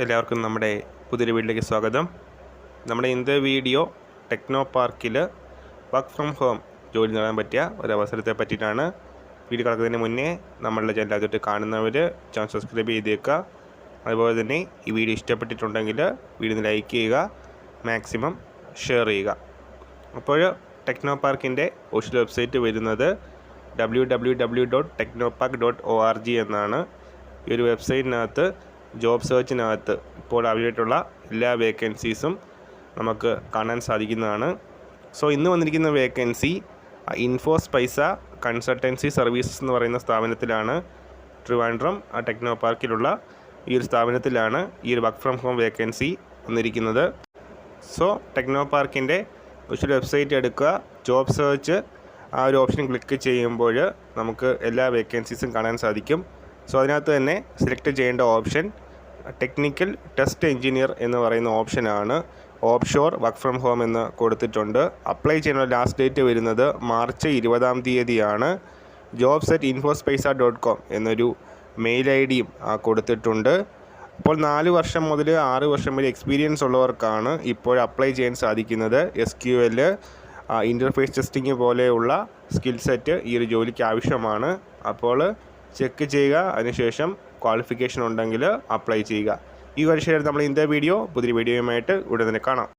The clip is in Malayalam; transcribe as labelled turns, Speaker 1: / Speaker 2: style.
Speaker 1: എല്ലാവർക്കും നമ്മുടെ പുതിയൊരു വീട്ടിലേക്ക് സ്വാഗതം. നമ്മുടെ ഇന്നത്തെ വീഡിയോ ടെക്നോ പാർക്കിൽ വർക്ക് ഫ്രം ഹോം ജോലി നേടാൻ പറ്റിയ ഒരു അവസരത്തെ പറ്റിയിട്ടാണ്. വീഡിയോ കിടക്കുന്നതിന് മുന്നേ നമ്മളുടെ ചാനൽ ആദ്യമായിട്ട് കാണുന്നവർ ചാനൽ സബ്സ്ക്രൈബ് ചെയ്തേക്കുക അതുപോലെ തന്നെ ഈ വീഡിയോ ഇഷ്ടപ്പെട്ടിട്ടുണ്ടെങ്കിൽ വീഡിയോ ലൈക്ക് ചെയ്യുക മാക്സിമം ഷെയർ ചെയ്യുക. അപ്പോൾ ടെക്നോ പാർക്കിന്റെ ഒഫീഷ്യൽ വെബ്സൈറ്റ് വരുന്നത് W W W dot techno park dot O R G എന്നാണ്. ഈ ഒരു വെബ്സൈറ്റിനകത്ത് ജോബ് സെർച്ചിനകത്ത് ഇപ്പോൾ അവൈലബിളായിട്ടുള്ള എല്ലാ വേക്കൻസീസും നമുക്ക് കാണാൻ സാധിക്കുന്നതാണ്. സോ ഇന്ന് വന്നിരിക്കുന്ന വേക്കൻസി ഇൻഫോസ് പൈസ കൺസൾട്ടൻസി സർവീസസ് എന്ന് പറയുന്ന സ്ഥാപനത്തിലാണ് ട്രിവാൻഡ്രം ടെക്നോ പാർക്കിലുള്ള ഈ ഒരു സ്ഥാപനത്തിലാണ് ഈ ഒരു വർക്ക് ഫ്രം ഹോം വേക്കൻസി വന്നിരിക്കുന്നത്. സോ ടെക്നോ പാർക്കിന്റെ ഒരു വെബ്സൈറ്റ് എടുക്കുക ജോബ് സെർച്ച് ആ ഒരു ഓപ്ഷൻ ക്ലിക്ക് ചെയ്യുമ്പോൾ നമുക്ക് എല്ലാ വേക്കൻസീസും കാണാൻ സാധിക്കും. സോ അതിനകത്ത് തന്നെ സെലക്ട് ചെയ്യേണ്ട ഓപ്ഷൻ ടെക്നിക്കൽ ടെസ്റ്റ് എഞ്ചിനീയർ എന്ന് പറയുന്ന ഓപ്ഷനാണ് ഓപ്ഷോർ വർക്ക് ഫ്രം ഹോം എന്ന് കൊടുത്തിട്ടുണ്ട്. അപ്ലൈ ചെയ്യുന്ന ലാസ്റ്റ് ഡേറ്റ് വരുന്നത് മാർച്ച് ഇരുപതാം തീയതിയാണ്. Jobs at infospice dot com എന്നൊരു മെയിൽ ഐ ഡിയും കൊടുത്തിട്ടുണ്ട്. അപ്പോൾ നാല് വർഷം മുതൽ ആറ് വർഷം വരെ എക്സ്പീരിയൻസ് ഉള്ളവർക്കാണ് ഇപ്പോൾ അപ്ലൈ ചെയ്യാൻ സാധിക്കുന്നത്. S Q L interface testing പോലെയുള്ള സ്കിൽ സെറ്റ് ഈ ഒരു ജോലിക്ക് ആവശ്യമാണ്. അപ്പോൾ ചെക്ക് ചെയ്യുക. അതിനുശേഷം ക്വാളിഫിക്കേഷൻ ഉണ്ടെങ്കിൽ അപ്ലൈ ചെയ്യുക. ഈ വർഷം നമ്മൾ ഇന്നത്തെ വീഡിയോ പുതിയ വീഡിയോയുമായിട്ട് ഉടനെ തന്നെ കാണാം.